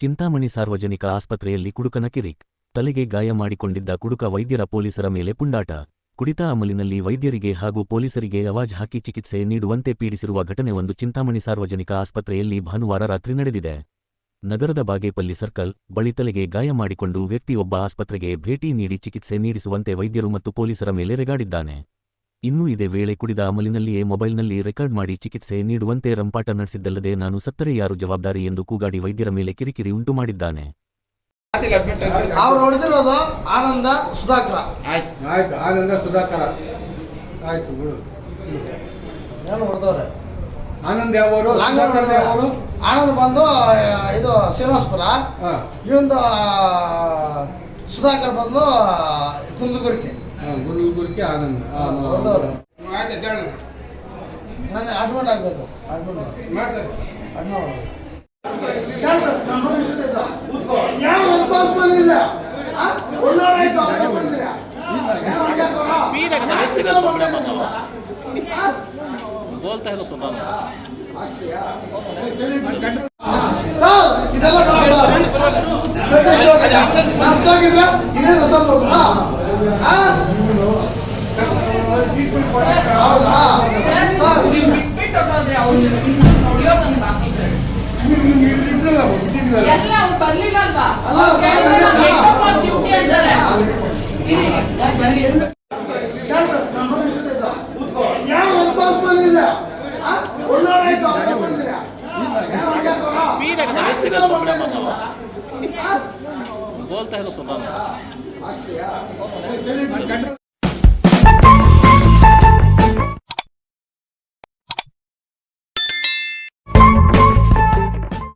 ಚಿಂತಾಮಣಿ ಸಾರ್ವಜನಿಕ ಆಸ್ಪತ್ರೆಯಲ್ಲಿ ಕುಡುಕನ ಕಿರಿಕ್. ತಲೆಗೆ ಗಾಯ ಮಾಡಿಕೊಂಡಿದ್ದ ಕುಡುಕ ವೈದ್ಯರ ಪೊಲೀಸರ ಮೇಲೆ ಪುಂಡಾಟ. ಕುಡಿತ ಅಮಲಿನಲ್ಲಿ ವೈದ್ಯರಿಗೆ ಹಾಗೂ ಪೊಲೀಸರಿಗೆ ಅವಾಜ್ ಹಾಕಿ ಚಿಕಿತ್ಸೆ ನೀಡುವಂತೆ ಪೀಡಿಸಿರುವ ಘಟನೆ ಒಂದು ಚಿಂತಾಮಣಿ ಸಾರ್ವಜನಿಕ ಆಸ್ಪತ್ರೆಯಲ್ಲಿ ಭಾನುವಾರ ರಾತ್ರಿ ನಡೆದಿದೆ. ನಗರದ ಬಾಗೇಪಲ್ಲಿ ಸರ್ಕಲ್ ಬಳಿ ತಲೆಗೆ ಗಾಯ ಮಾಡಿಕೊಂಡು ವ್ಯಕ್ತಿಯೊಬ್ಬ ಆಸ್ಪತ್ರೆಗೆ ಭೇಟಿ ನೀಡಿ ಚಿಕಿತ್ಸೆ ನೀಡಿಸುವಂತೆ ವೈದ್ಯರು ಮತ್ತು ಪೊಲೀಸರ ಮೇಲೆ ರೆಗಾಡಿದ್ದಾನೆ. ಇನ್ನೂ ಇದೇ ವೇಳೆ ಕುಡಿದ ಅಮಲಿನಲ್ಲಿಯೇ ಮೊಬೈಲ್ನಲ್ಲಿ ರೆಕಾರ್ಡ್ ಮಾಡಿ ಚಿಕಿತ್ಸೆ ನೀಡುವಂತೆ ರಂಪಾಟ ನಡೆಸಿದ್ದಲ್ಲದೆ ನಾನು ಸತ್ತರೆ ಯಾರು ಜವಾಬ್ದಾರಿ ಎಂದು ಕೂಗಾಡಿ ವೈದ್ಯರ ಮೇಲೆ ಕಿರಿಕಿರಿ ಉಂಟು ಮಾಡಿದ್ದಾನೆ. ಅವ್ರು ಹೊಡೆದಿರೋದು ಆನಂದ ಸುಧಾಕರ. ಆಯ್ತು. ಆಯ್ತು ಆನಂದ ಸುಧಾಕರ. ಆಯ್ತು ಬಿಡು. ಏನು ಹೊಡೆದವ್ರೆ? ಆನಂದ್ ಆನಂದ್ ಬಂದು ಇದು ಶ್ರೀನಿವಾಸಪುರ. ಇವಂದು ಸುಧಾಕರ್ ಬಂದು ಕುಂದಗುರ್ಕಿ. ಗುಲ್ಬರ್ಗಿ ಆನಂದ್ ಹಾ, ಹಾ. ಹೊಡೆದವ್ರೆ ಆಯ್ತು ಹೇಳಿ ನನ್ನ ಅಡ್ಮಿಟ್ ಆಗಬೇಕು ಅಡ್ಮಿಟ್ ಮಾಡ್ತಾರೆ ಅಡ್ಮಿಟ್ ಯಾವ ರೆಸ್ಪಾನ್ಸಿಬಲ್ ಇಲ್ಲ ಆ? ಒಳ್ಳೆಯವ್ರು ಆಯ್ತು, ಅವ್ರು ಬಂದಿರಾ? ಏನು ಅಡ್ಗೆ ಹಾಕೋಣ? ಯಾಕೆ ಇದೆಲ್ಲ ಮಾಡ್ತಾ ಇದ್ದೀರಾ? ಆ? बोलता है तो सुना ಹಾಕ್ಸ್ತೀಯಾ? ಸರ್, ಸುಧಾಗಿದ್ರೆ ಇದೇ? ಆ? ಹೌದಾ? ಸರ್, ನೀವು ಬಿಟ್ಬಿಟ್ಟು ಹೊರಟೋದ್ರೆ ಅವ್ರು ನೋಡಿಯೋದು ನನ್ ಬಾಕಿ ಸರ್. ಎಲ್ಲ ಬರ್ಲಿಲ್ಲ ಅಲ್ವಾ ಯಾಕೆ ಇದೆಲ್ಲ ಮಾಡ್ತಾ ಇದ್ದೀರಾ?